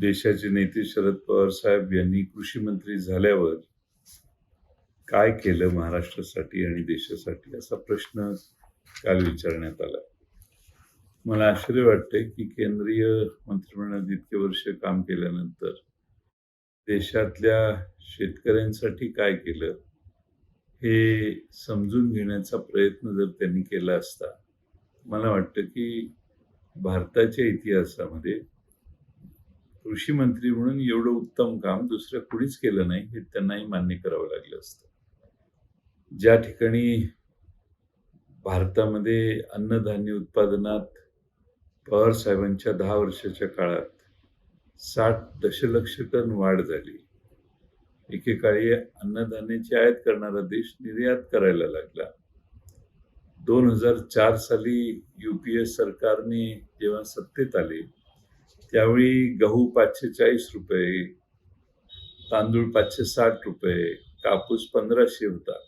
देशाचे नेते शरद पवार साहेब यांनी कृषी मंत्री झाल्यावर काय केलं महाराष्ट्रासाठी आणि देशासाठी असा प्रश्न काल विचारण्यात आला. मला आश्चर्य वाटते की केंद्रीय मंत्रिमंडळात इतके वर्ष काम केल्यानंतर देशातल्या शेतकऱ्यांसाठी काय केलं हे समजून घेण्याचा प्रयत्न जर त्यांनी केला असता मला वाटतं की भारताच्या इतिहासामध्ये कृषी मंत्री म्हणून एवढं उत्तम काम दुसरं कुणीच केलं नाही हे त्यांनाही मान्य करावं लागलं असतं. ज्या ठिकाणी भारतामध्ये अन्नधान्य उत्पादनात पवार साहेबांच्या दहा वर्षाच्या काळात साठ दशलक्ष टन वाढ झाली. एकेकाळी अन्नधान्याची आयात करणारा देश निर्यात करायला लागला. दोन हजार चार साली युपीए सरकारने जेव्हा सत्तेत आले त्यावेळी गहू पाचशे चाळीस रुपये तांदूळ पाचशे साठ रुपये कापूस पंधराशे होता.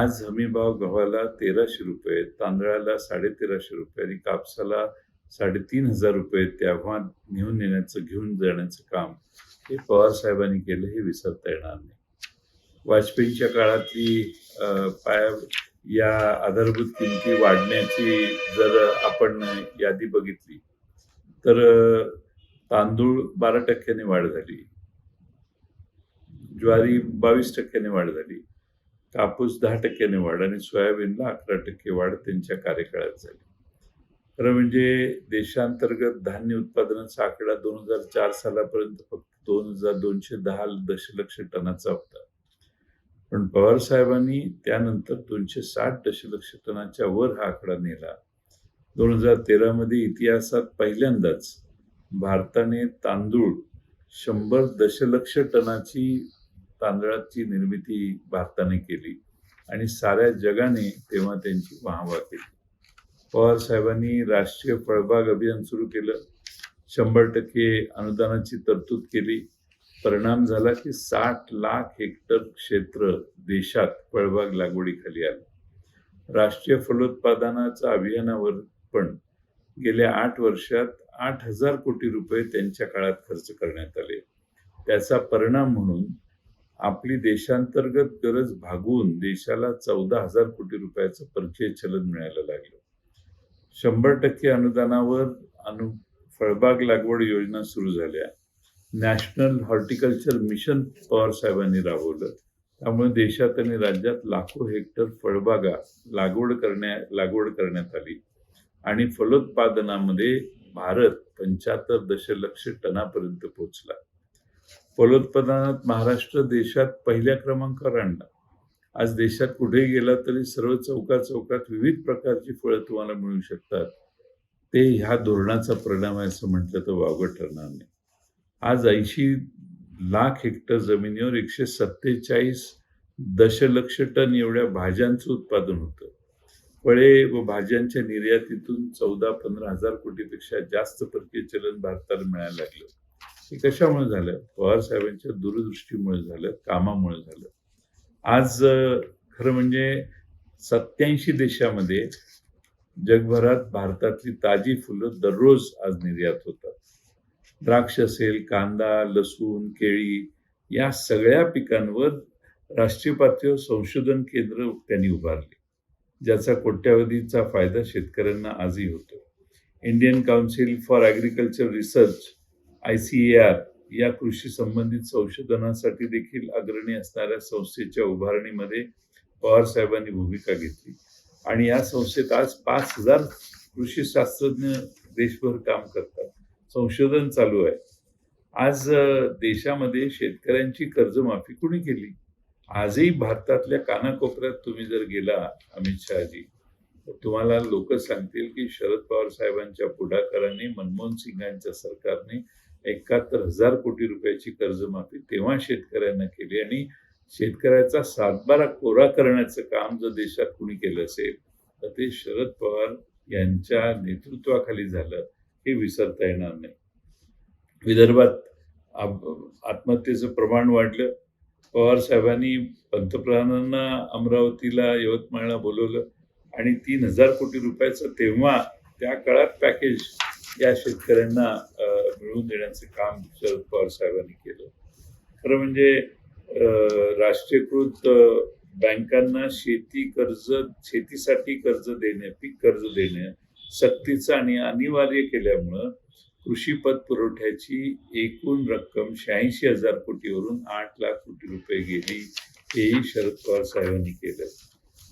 आज हमीभाव गव्हाला तेराशे रुपये तांदळाला साडे तेराशे रुपये आणि कापसाला साडेतीन हजार रुपये तेव्हा नेऊन नेण्याचं घेऊन जाण्याचं काम हे पवार साहेबांनी केलं हे विसरता येणार नाही. वाजपेयींच्या काळातली पाया या आधारभूत किमती वाढण्याची जर आपण यादी बघितली तर तांदूळ बारा टक्क्याने वाढ झाली. ज्वारी बावीस टक्क्याने वाढ झाली. कापूस दहा टक्क्याने वाढ आणि सोयाबीनला अकरा टक्के वाढ त्यांच्या कार्यकाळात झाली. खरं म्हणजे देशांतर्गत धान्य उत्पादनाचा आकडा दोन हजार चार सालापर्यंत फक्त दोन हजार दोनशे दहा दशलक्ष टनाचा होता. पण पवार साहेबांनी त्यानंतर दोनशे साठ दशलक्ष टनाच्या वर हा आकडा नेला. दोन हजार तेरामध्ये इतिहासात पहिल्यांदाच भारताने तांदूळ शंभर दशलक्ष टनाची तांदळाची निर्मिती भारताने केली आणि साऱ्या जगाने तेव्हा त्यांची वाहवा केली. पवार साहेबांनी राष्ट्रीय फळबाग अभियान सुरू केलं. शंभर टक्के अनुदानाची तरतूद केली. परिणाम झाला की साठ लाख हेक्टर क्षेत्र देशात फळबाग लागवडीखाली आलं. राष्ट्रीय फलोत्पादनाच्या अभियानावर पण गेल्या आठ वर्षात आठ हजार कोटी रुपये त्यांच्या काळात खर्च करण्यात आले. त्याचा परिणाम म्हणून आपली देशांतर्गत गरज भागवून देशाला चौदा हजार कोटी रुपयाचं परकीय चलन मिळायला लागलं. शंभर टक्के अनुदानावर अनु फळबाग लागवड योजना सुरू झाल्या. नॅशनल हॉर्टिकल्चर मिशन पवार साहेबांनी राबवलं. त्यामुळे देशात आणि राज्यात लाखो हेक्टर फळबागा लागवड करण्या लागवड करण्यात आली. आणि फलोत्पादनामध्ये भारत पंच्याहत्तर दशलक्ष टनापर्यंत पोहोचला. फलोत्पादनात महाराष्ट्र देशात पहिल्या क्रमांकावर आणला. आज देशात कुठेही गेला तरी सर्व चौकात चौकात विविध प्रकारची फळं तुम्हाला मिळू शकतात. ते ह्या धोरणाचा परिणाम आहे असं म्हटलं तर वावगं ठरणार नाही. आज ऐंशी लाख हेक्टर जमिनीवर एकशे सत्तेचाळीस दशलक्ष टन एवढ्या भाज्यांचं उत्पादन होतं. फळे व भाज्यांच्या निर्यातीतून चौदा पंधरा हजार कोटीपेक्षा जास्त परकीय चलन भारताला मिळायला लागलं. हे कशामुळे झालं? पवार साहेबांच्या दूरदृष्टीमुळे झालं कामामुळे झालं. आज खरं म्हणजे सत्याऐंशी देशामध्ये जगभरात भारतातली ताजी फुलं दररोज आज निर्यात होतात. द्राक्ष असेल कांदा लसूण केळी या सगळ्या पिकांवर राष्ट्रीय पातळीवर संशोधन केंद्र त्यांनी उभारले. ज्याचा कोट्यावधीचा फायदा शेतकऱ्यांना आजही होतो. Indian council for agriculture research I C A R या कृषी संबंधित संशोधनासाठी देखील अग्रणी असणाऱ्या संस्थेच्या उभारणीमध्ये पवार साहेबांनी भूमिका घेतली. आणि या संस्थेत आज पाच हजार कृषी शास्त्रज्ञ देशभर काम करतात. संशोधन चालू आहे. आज देशामध्ये शेतकऱ्यांची कर्जमाफी कुणी केली? आजही भारतातल्या कानाकोपऱ्यात तुम्ही जर गेला अमित शहाजी तर तुम्हाला लोक सांगतील की शरद पवार साहेबांच्या पुढाकाराने मनमोहन सिंगांच्या सरकारने एकाहत्तर हजार कोटी रुपयाची कर्जमाफी तेव्हा शेतकऱ्यांना केली आणि शेतकऱ्याचा सातबारा कोरा करण्याचं काम जर देशात कुणी केलं असेल तर ते शरद पवार यांच्या नेतृत्वाखाली झालं हे विसरता येणार नाही. विदर्भात आत्महत्येचं प्रमाण वाढलं. पवार साहेबांनी पंतप्रधानांना अमरावतीला यवतमाळला बोलवलं आणि तीन हजार कोटी रुपयाचं तेव्हा त्या काळात पॅकेज या शेतकऱ्यांना मिळवून देण्याचं काम शरद पवार साहेबांनी केलं. खरं म्हणजे राष्ट्रीयकृत बँकांना शेती कर्ज शेतीसाठी कर्ज देणे पीक कर्ज देणे सक्तीचं आणि अनिवार्य केल्यामुळं कृषी पत पुरवठ्याची एकूण रक्कम शहाऐंशी हजार कोटीवरून आठ लाख कोटी रुपये गेली हेही शरद पवार साहेबांनी केलं.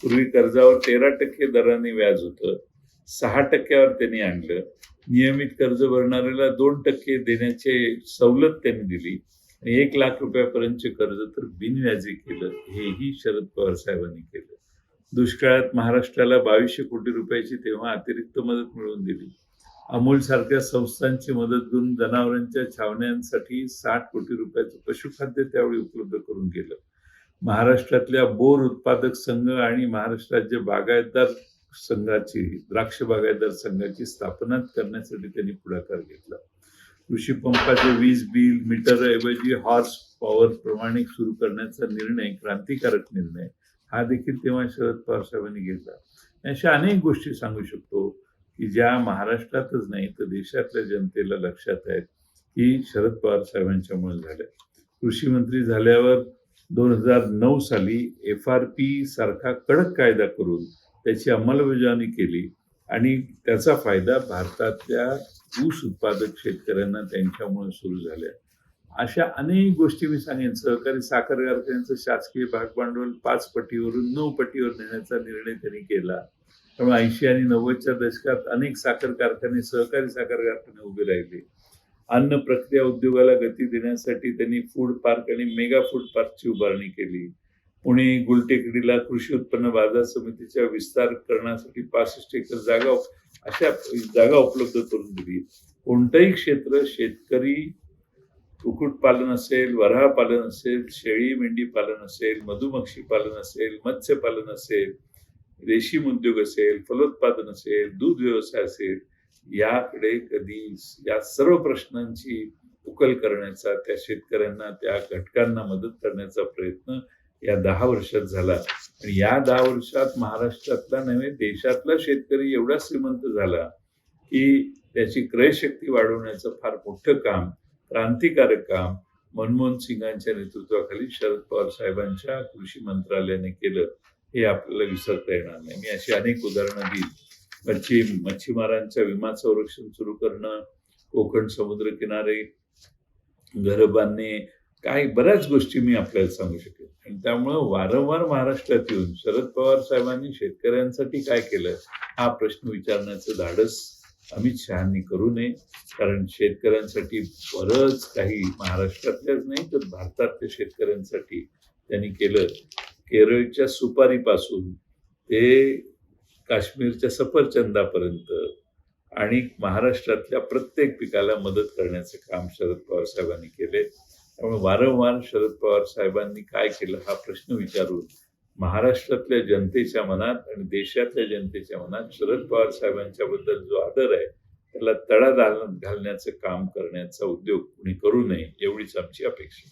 पूर्वी कर्जावर तेरा टक्के दराने व्याज होतं सहा टक्क्यावर त्यांनी आणलं. नियमित कर्ज भरणाऱ्याला दोन टक्के देण्याचे सवलत त्यांनी दिली आणि एक लाख रुपयापर्यंतचे कर्ज तर बिनव्याजी केलं हेही शरद पवार साहेबांनी केलं. दुष्काळात महाराष्ट्राला बावीसशे कोटी रुपयाची तेव्हा अतिरिक्त मदत मिळवून दिली. अमूलसारख्या संस्थांची मदत घेऊन जनावरांच्या छावण्यांसाठी साठ कोटी रुपयाचं पशुखाद्य त्यावेळी उपलब्ध करून केलं महाराष्ट्रातल्या बोर उत्पादक संघ आणि महाराष्ट्र राज्य बागायतदार संघाची द्राक्ष बागायतदार संघाची स्थापना करण्यासाठी त्यांनी पुढाकार घेतला. कृषी पंपाचे वीज बिल मीटर ऐवजी हॉर्स पॉवर प्रमाणे सुरू करण्याचा निर्णय क्रांतिकारक निर्णय हा देखील तेव्हा शरद पवार साहेबांनी घेतला. अशा अनेक गोष्टी सांगू शकतो. की ज्या महाराष्ट्रातच नाही तर देशातल्या जनतेला लक्षात आहेत की शरद पवार साहेबांच्यामुळे झाल्या कृषी मंत्री झाल्यावर दोन हजार नऊ साली एफ आर पी सारखा कडक कायदा करून त्याची अंमलबजावणी केली आणि त्याचा फायदा भारतातल्या ऊस उत्पादक शेतकऱ्यांना त्यांच्यामुळे सुरू झाल्या. अशा अनेक गोष्टी मी सांगेन. सहकारी साखर कारखान्यांचं शासकीय भागभांडवल पाच पटीवरून नऊ पटीवर नेण्याचा निर्णय त्यांनी केला. त्यामुळे ऐंशी आणि नव्वदच्या दशकात अनेक साखर कारखाने सहकारी साखर कारखाने उभे राहिले. अन्न प्रक्रिया उद्योगाला गती देण्यासाठी त्यांनी फूड पार्क आणि मेगा फूड पार्कची उभारणी केली. पुणे गुलटेकडीला कृषी उत्पन्न बाजार समितीच्या विस्तार करण्यासाठी पासष्ट एकर जागा अशा जागा उपलब्ध करून दिली. कोणतंही क्षेत्र शेतकरी कुक्कुटपालन असेल वराह पालन असेल शेळी मेंढी पालन असेल मधुमक्षी पालन असेल मत्स्यपालन असेल रेशीम उद्योग असेल फलोत्पादन असेल दूध व्यवसाय असेल याकडे कधी या सर्व प्रश्नांची उकल करण्याचा त्या शेतकऱ्यांना त्या घटकांना मदत करण्याचा प्रयत्न या दहा वर्षात झाला. आणि या दहा वर्षात महाराष्ट्रातला नव्हे देशातला शेतकरी एवढा श्रीमंत झाला की त्याची क्रयशक्ती वाढवण्याचं फार मोठं काम क्रांतिकारक काम मनमोहन सिंगांच्या नेतृत्वाखाली शरद पवार साहेबांच्या कृषी मंत्रालयाने केलं. हे आपल्याला विसरता येणार नाही. मी अशी अनेक उदाहरणं दिली. मच्छी मच्छीमारांचं विमा संरक्षण सुरू करणं कोकण समुद्र किनारे घरं बांधणे काही बऱ्याच गोष्टी मी आपल्याला सांगू शकेन. आणि त्यामुळं वारंवार महाराष्ट्रात येऊन शरद पवार साहेबांनी शेतकऱ्यांसाठी काय केलं हा प्रश्न विचारण्याचं धाडस अमित शहानी करू नये. कारण शेतकऱ्यांसाठी बरंच काही महाराष्ट्रातल्याच नाही तर भारतातल्या शेतकऱ्यांसाठी त्यांनी केलं. केरळच्या सुपारीपासून ते काश्मीरच्या सफरचंदापर्यंत आणि महाराष्ट्रातल्या प्रत्येक पिकाला मदत करण्याचं काम शरद पवार साहेबांनी केले त्यामुळे वारंवार शरद पवार साहेबांनी काय केलं हा प्रश्न विचारून महाराष्ट्रातल्या जनतेच्या मनात आणि देशातल्या जनतेच्या मनात शरद पवार साहेबांच्या बद्दल जो आदर आहे त्याला तडा घालण्याचं काम करण्याचा उद्योग कुणी करू नये एवढीच आमची अपेक्षा.